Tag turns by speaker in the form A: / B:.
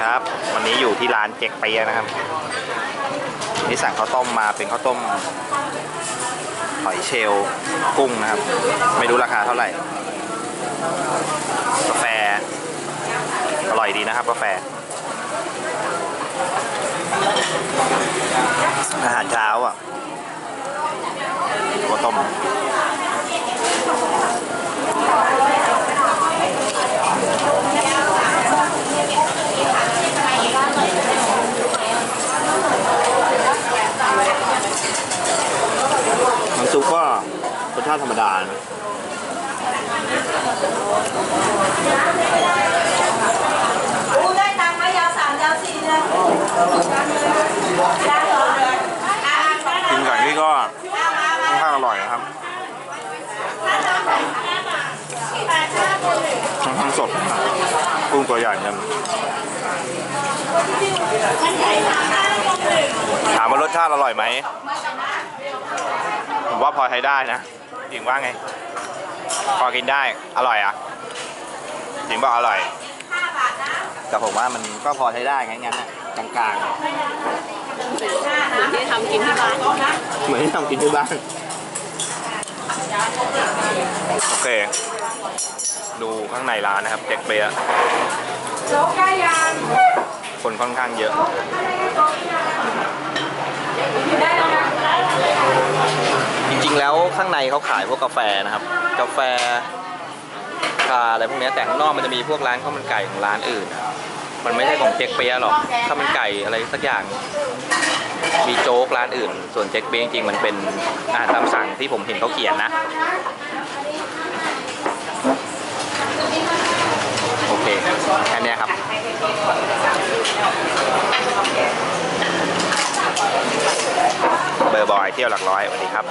A: ครับ วันนี้อยู่ที่ร้านเจ๊กเปียะนะครับ นี่สั่งข้าวต้มมาเป็นข้าวต้มหอยเชลล์กุ้งนะครับ ไม่รู้ราคาเท่าไหร่ กาแฟ อร่อยดีนะครับกาแฟ อาหารเช้าอะข้าวต้ม น้ำซุปก็รส ชาติธรรมดานะ
B: อู้ได้ตังค์ไหมยาวสามยาวสี่เลยได้เหรออ่าได้
A: กินกับนี่ก็ค่อนข้างอร่อยนะครับค่อนข้างสดกุ้งตัวใหญ่เนี่ยถามว่ารสชาติอร่อยไหมผมว่าพอใช้ได้นะ จริงว่าไง พอกินได้ อร่อยอะจริงบอกอร่อย แต่ผมว่ามันก็พอใช้ได้งั้นงั้นๆน่ะกลางๆ
C: เหมือนที่ทำกินที่บ้าน
A: เหมือนที่ทำกินที่บ้าน โอเค ดูข้างในร้านนะครับเจ๊กเปียะ
B: โจ๊กได้ยัง
A: คนค่อนข้างเยอะ
B: ได้แล้วนะ
A: จริงๆแล้ว ข้างในเขาขายพวกกาแฟนะครับ กาแฟชาอะไรพวกนี้แต่ข้างนอกมันจะมีพวกร้านข้าวมันไก่ของร้านอื่น มันไม่ใช่ของเจ๊กเปียหรอกข้าวมันไก่อะไรสักอย่าง มีโจ๊กร้านอื่น ส่วนเจ๊กเปียจริงๆมันเป็นอาหารตามสั่งที่ผมเห็นเขาเขียนนะโอเคแค่นี้ครับเบอร์บอยเที่ยวหลักร้อยสวัสดีครับ